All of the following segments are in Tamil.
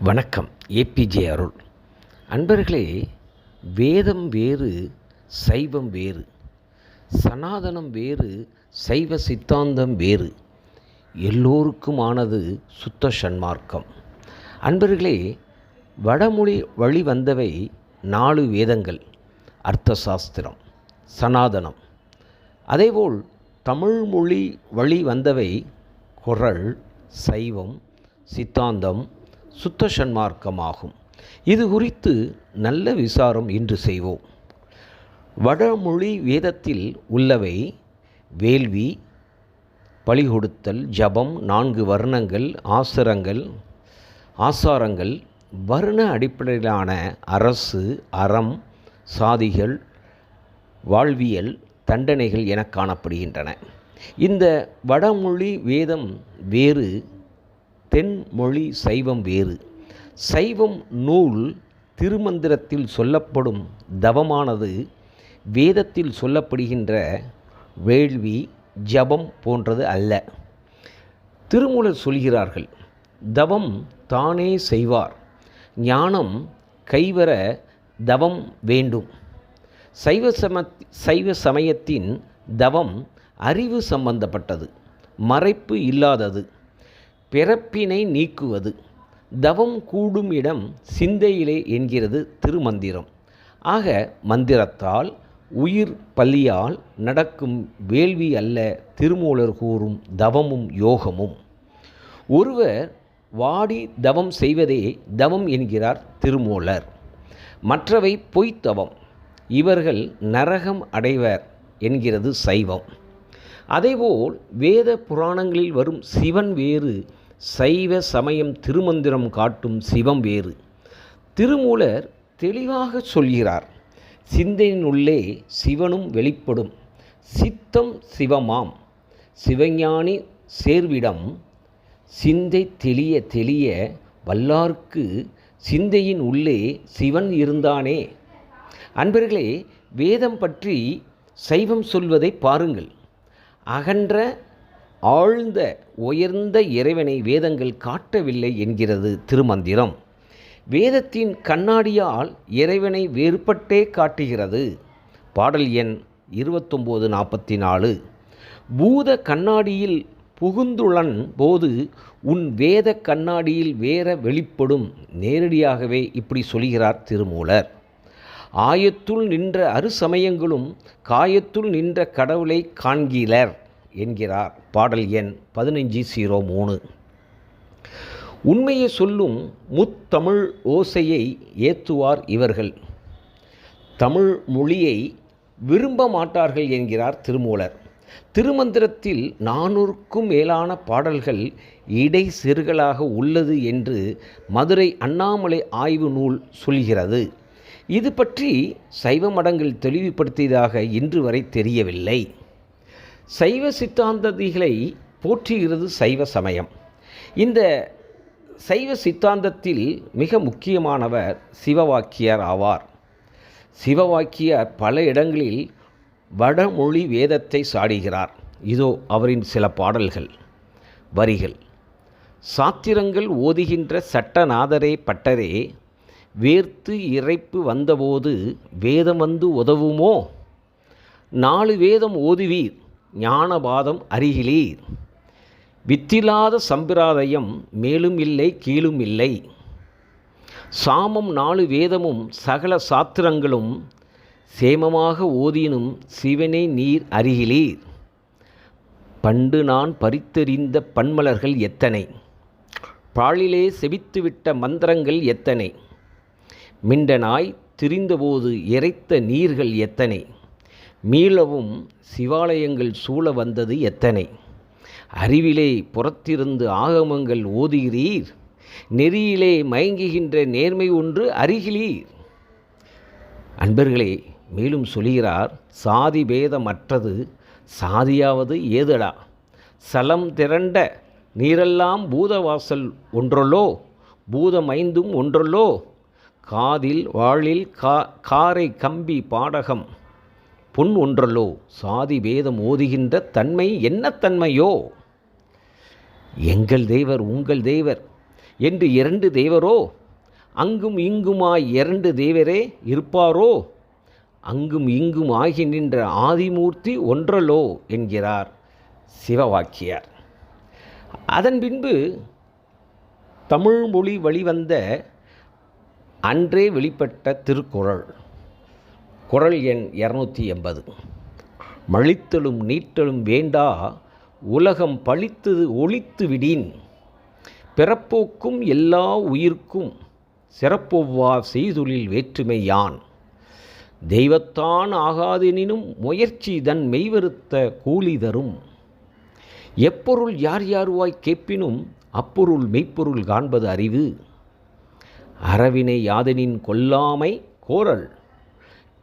வணக்கம் ஏபிஜே அருள். அன்பர்களே வேதம் வேறு சைவம் வேறு. சனாதனம் வேறு சைவ சித்தாந்தம் வேறு. எல்லோருக்குமானது சுத்த சன்மார்க்கம். அன்பர்களே வடமொழி வழி வந்தவை நாலு வேதங்கள். அர்த்த சாஸ்திரம் சனாதனம். அதேபோல் தமிழ் மொழி வழி வந்தவை குறள் சைவம் சித்தாந்தம் சுத்த சன்மார்க்கமாகும் இது குறித்து நல்ல விசாரம் இன்று செய்வோம். வடமொழி வேதத்தில் உள்ளவை வேள்வி பலி கொடுத்தல் ஜபம் நான்கு வர்ணங்கள் ஆசரங்கள் ஆசாரங்கள் வர்ண அடிப்படையிலான அரசு அறம் சாதிகள் வாழ்வியல் தண்டனைகள் என காணப்படுகின்றன. இந்த வடமொழி வேதம் வேறு தென்மொழி சைவம் வேறு. சைவம் நூல் திருமந்திரத்தில் சொல்லப்படும் தவமானது வேதத்தில் சொல்லப்படுகின்ற வேள்வி ஜபம் போன்றது அல்ல. திருமூலர் சொல்கிறார்கள் தவம் தானே செய்வார். ஞானம் கைவர தவம் வேண்டும். சைவ சம சைவ சமயத்தின் தவம் அறிவு சம்பந்தப்பட்டது. மறைப்பு இல்லாதது. பிறப்பினை நீக்குவது. தவம் கூடும் இடம் சிந்தையிலே என்கிறது திருமந்திரம். ஆக மந்திரத்தால் உயிர் பள்ளியால் நடக்கும் வேள்வி அல்ல திருமூலர் கூறும் தவமும் யோகமும். ஒருவர் வாடி தவம் செய்வதே தவம் என்கிறார் திருமூலர். மற்றவை பொய்த்தவம் இவர்கள் நரகம் அடைவர் என்கிறது சைவம். அதேபோல் வேத புராணங்களில் வரும் சிவன் வேறு சைவ சமயம் திருமந்திரம் காட்டும் சிவம் வேறு. திருமூலர் தெளிவாக சொல்கிறார் சிந்தையினுள்ளே சிவனும் வெளிப்படும். சித்தம் சிவமாம். சிவஞானி சேர்விடம் சிந்தை தெளிய தெளிய வல்லார்க்கு சிந்தையின் உள்ளே சிவன் இருந்தானே. அன்பர்களே வேதம் பற்றி சைவம் சொல்வதை பாருங்கள். அகன்ற ஆழ்ந்த உயர்ந்த இறைவனை வேதங்கள் காட்டவில்லை என்கிறது திருமந்திரம். வேதத்தின் கண்ணாடியால் இறைவனை வேறுபட்டே காட்டுகிறது. பாடல் எண் இருபத்தொம்போது நாற்பத்தி நாலு பூத கண்ணாடியில் புகுந்துளன் போது உன் வேத கண்ணாடியில் வேற வெளிப்படும். நேரடியாகவே இப்படி சொல்கிறார் திருமூலர். ஆயத்துள் நின்ற அருசமயங்களும் காயத்துள் நின்ற கடவுளை காண்கிலர். என்கிறார். பாடல் எண் பதினஞ்சு ஜீரோ மூணு. உண்மையை சொல்லும் முத்தமிழ் ஓசையை ஏற்றுவார் இவர்கள். தமிழ் மொழியை விரும்ப மாட்டார்கள் என்கிறார் திருமூலர். திருமந்திரத்தில் நானூறுக்கும் மேலான பாடல்கள் இடை சிறுகளாக உள்ளது என்று மதுரை அண்ணாமலை ஆய்வு நூல் சொல்கிறது. இது பற்றி சைவ மடங்கள் தெளிவுபடுத்தியதாக இன்று வரை தெரியவில்லை. சைவ சித்தாந்ததிகளை போற்றுகிறது சைவ சமயம். இந்த சைவ சித்தாந்தத்தில் மிக முக்கியமானவர் சிவவாக்கியர் ஆவார். சிவவாக்கியர் பல இடங்களில் வடமொழி வேதத்தை சாடுகிறார். இதோ அவரின் சில பாடல்கள் வரிகள். சாத்திரங்கள் ஓதுகின்ற சட்டநாதரே பட்டரே வேர்த்து இறைப்பு வந்தபோது வேதம் வந்து உதவுமோ? நாலு வேதம் ஓதுவீர். ஞானபாதம் அருகிலீர். வித்திலாத சம்பிராதயம் மேலும் இல்லை கீழும் இல்லை. சாமம் நாலு வேதமும் சகல சாத்திரங்களும் சேமமாக ஓதினும் சிவனே நீர் அருகிலீர். பண்டு நான் பறித்தெறிந்த பன்மலர்கள் எத்தனை? பாழிலே செவித்துவிட்ட மந்திரங்கள் எத்தனை? மிண்டனாய் திரிந்தபோது இறைத்த நீர்கள் எத்தனை? மீளவும் சிவாலயங்கள் சூழ வந்தது எத்தனை? அறிவிலே புறத்திருந்து ஆகமங்கள் ஓதுகிறீர். நெறியிலே மயங்குகின்ற நேர்மை ஒன்று அருகிலீர் அன்பர்களே மேலும் சொல்கிறார் சாதி பேதமற்றது சாதியாவது ஏதடா? சலம் திரண்ட நீரெல்லாம் பூதவாசல் ஒன்றொல்லோ? பூதமைந்தும் ஒன்றொல்லோ? காதில் வாழில் கா காரை கம்பி பாடகம் பொன் ஒன்றல்லோ? சாதி வேதம் ஓதுகின்ற தன்மை என்ன தன்மையோ? எங்கள் தேவர் உங்கள் தேவர் என்று இரண்டு தேவரோ? அங்கும் இங்குமாய் இரண்டு தேவரே இருப்பாரோ? அங்கும் இங்கும் ஆகி நின்ற ஆதிமூர்த்தி ஒன்றலோ என்கிறார் சிவவாக்கியார். அதன் பின்பு தமிழ் மொழி வழிவந்த அன்றே வெளிப்பட்ட திருக்குறள். குரல் எண் இரநூத்தி எண்பது. மழித்தலும் நீட்டலும் வேண்டா உலகம் பழித்தது ஒழித்து விடீன். பிறப்போக்கும் எல்லா உயிர்க்கும் சிறப்பொவ்வா செய்தொழில் வேற்றுமை யான். தெய்வத்தான் ஆகாதெனினும் முயற்சி தன் மெய்வருத்த கூலி தரும். எப்பொருள் யார் யாருவாய் கேட்பினும் அப்பொருள் மெய்ப்பொருள் காண்பது அறிவு. அறவினை யாதனின் கொல்லாமை கோரல்.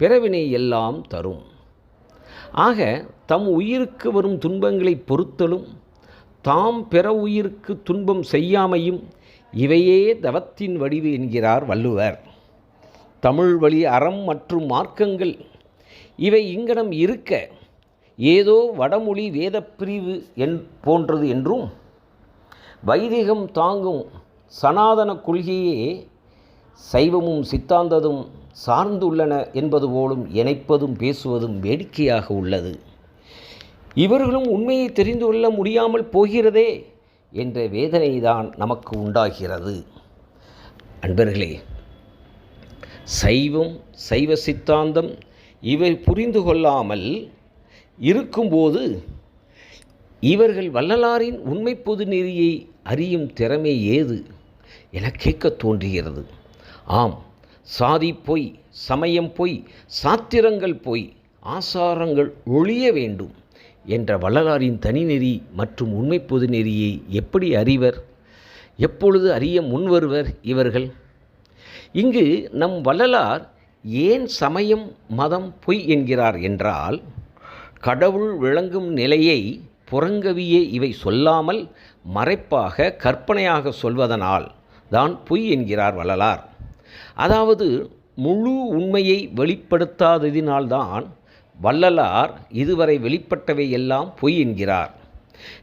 பிறவினை எல்லாம் தரும். ஆக தம் உயிருக்கு வரும் துன்பங்களை பொறுத்தலும் தாம் பிற உயிருக்கு துன்பம் செய்யாமையும் இவையே தவத்தின் வடிவு என்கிறார் வள்ளுவர். தமிழ் வழி அறம் மற்றும் மார்க்கங்கள் இவை இங்கனம் இருக்க ஏதோ வடமொழி வேதப்பிரிவு என் போன்றது என்றும் வைதிகம் தாங்கும் சனாதன கொள்கையே சைவமும் சித்தாந்ததும் சார்ந்துள்ளன என்பது போலும் இணைப்பதும் பேசுவதும் வேடிக்கையாக உள்ளது. இவர்களும் உண்மையை தெரிந்து கொள்ள முடியாமல் போகிறதே என்ற வேதனைதான் நமக்கு உண்டாகிறது. அன்பர்களே சைவம் சைவ சித்தாந்தம் இவை புரிந்து கொள்ளாமல் இருக்கும்போது இவர்கள் வள்ளலாரின் உண்மை பொது நெறியை அறியும் திறமை ஏது என கேட்க தோன்றுகிறது. ஆம் சாதி பொய் சமயம் பொய் சாத்திரங்கள் பொய் ஆசாரங்கள் ஒழிய வேண்டும் என்ற வள்ளலாரின் தனிநெறி மற்றும் உண்மை பொது நெறியை எப்படி அறிவர்? எப்பொழுது அறிய முன்வருவர் இவர்கள்? இங்கு நம் வள்ளலார் ஏன் சமயம் மதம் பொய் என்கிறார் என்றால் கடவுள் விளங்கும் நிலையை புறங்கவியே இவை சொல்லாமல் மறைப்பாக கற்பனையாக சொல்வதனால் தான் பொய் என்கிறார் வள்ளலார். அதாவது முழு உண்மையை வெளிப்படுத்தாததினால்தான் வள்ளலார் இதுவரை வெளிப்பட்டவை எல்லாம் பொய் என்கிறார்.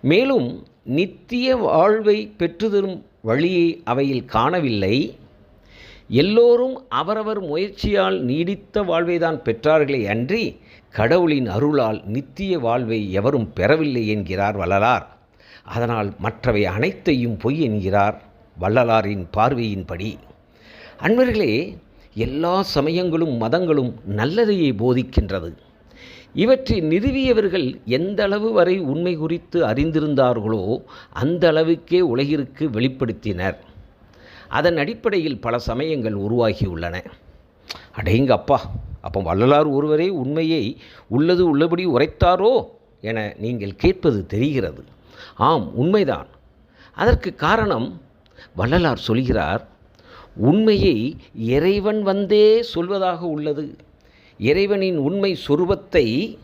மேலும் நித்திய வாழ்வை பெற்றுதரும் வழியை அவையில் காணவில்லை. எல்லோரும் அவரவர் முயற்சியால் நீடித்த வாழ்வைதான் பெற்றார்களே அன்றி கடவுளின் அருளால் நித்திய வாழ்வை எவரும் பெறவில்லை என்கிறார் வள்ளலார். அதனால் மற்றவை அனைத்தையும் பொய் என்கிறார் வள்ளலாரின் பார்வையின்படி. அன்பர்களே எல்லா சமயங்களும் மதங்களும் நல்லதையே போதிக்கின்றது. இவற்றை நிறுவியவர்கள் எந்த அளவு வரை உண்மை குறித்து அறிந்திருந்தார்களோ அந்த அளவுக்கே உலகிற்கு வெளிப்படுத்தினர். அதன் அடிப்படையில் பல சமயங்கள் உருவாகியுள்ளன. அடேங்க அப்பா அப்போ வள்ளலார் ஒருவரே உண்மையை உள்ளது உள்ளபடி உரைத்தாரோ என நீங்கள் கேட்பது தெரிகிறது. ஆம் உண்மைதான். அதற்கு காரணம் வள்ளலார் சொல்கிறார் உண்மையை இறைவன் வந்தே சொல்வதாக உள்ளது. இறைவனின் உண்மை சொருபத்தை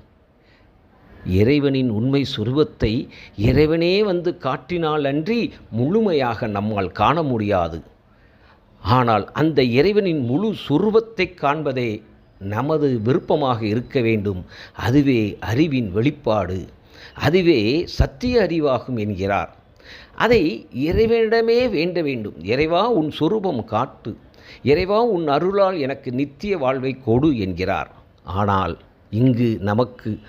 இறைவனின் உண்மை சொருபத்தை இறைவனே வந்து காட்டினால் அன்றி முழுமையாக நம்மால் காண முடியாது. ஆனால் அந்த இறைவனின் முழு சுரூபத்தை காண்பதே நமது விருப்பமாக இருக்க வேண்டும். அதுவே அறிவின் வெளிப்பாடு. அதுவே சத்திய அறிவாகும் என்கிறார். அதை இறைவனிடமே வேண்ட வேண்டும். இறைவா உன் சொரூபம் காட்டு. இறைவா உன் அருளால் எனக்கு நித்திய வாழ்வை கொடு என்கிறார். ஆனால் இங்கு நமக்கு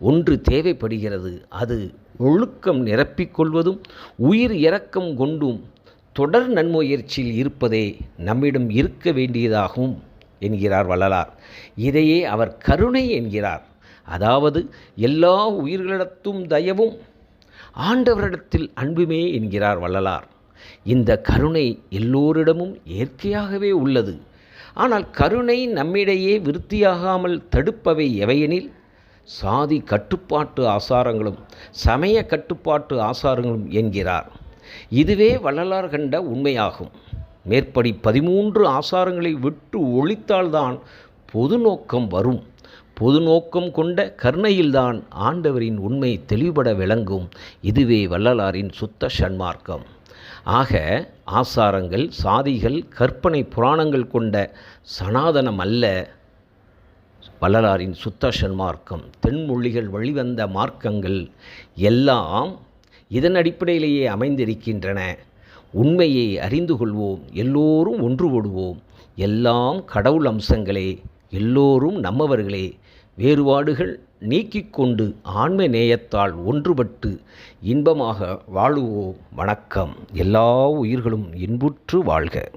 ஒன்று தேவைப்படுகிறது. அது ஒழுக்கம் நிரப்பிக்கொள்வதும் உயிர் இரக்கம் கொண்டும் தொடர் நன்முயற்சியில் இருப்பதே நம்மிடம் இருக்க வேண்டியதாகும் என்கிறார் வள்ளலார். இதையே அவர் கருணை என்கிறார். அதாவது எல்லா உயிர்களிடத்தும் தயவும் ஆண்டவரிடத்தில் அன்புமே என்கிறார் வள்ளலார். இந்த கருணை எல்லோரிடமும் இயற்கையாகவே உள்ளது. ஆனால் கருணை நம்மிடையே விருத்தியாகாமல் தடுப்பவை எவையெனில்? சாதி கட்டுப்பாட்டு ஆசாரங்களும் சமய கட்டுப்பாட்டு ஆசாரங்களும் என்கிறார். இதுவே வள்ளலார் கண்ட உண்மையாகும். மேற்படி பதிமூன்று ஆசாரங்களை விட்டு ஒழித்தால்தான் பொது நோக்கம் வரும். பொது நோக்கம் கொண்ட கருணையில்தான் ஆண்டவரின் உண்மை தெளிவுபட விளங்கும். இதுவே வள்ளலாரின் சுத்த சன்மார்க்கம். ஆக ஆசாரங்கள் சாதிகள் கற்பனை புராணங்கள் கொண்ட சனாதனம் அல்ல வள்ளலாரின் சுத்த சன்மார்க்கம். தென்மொழிகள் வழிவந்த மார்க்கங்கள் எல்லாம் இதன் அடிப்படையிலேயே அமைந்திருக்கின்றன. உண்மையை அறிந்து கொள்வோம் எல்லோரும் ஒன்றுபடுவோம். எல்லாம் கடவுள் அம்சங்களே எல்லோரும் நம்மவர்களே. வேறுபாடுகள் நீக்கிக் கொண்டு ஆண்மை நேயத்தால் ஒன்றுபட்டு இன்பமாக வாழுவோம். வணக்கம். எல்லா உயிர்களும் இன்புற்று வாழ்க.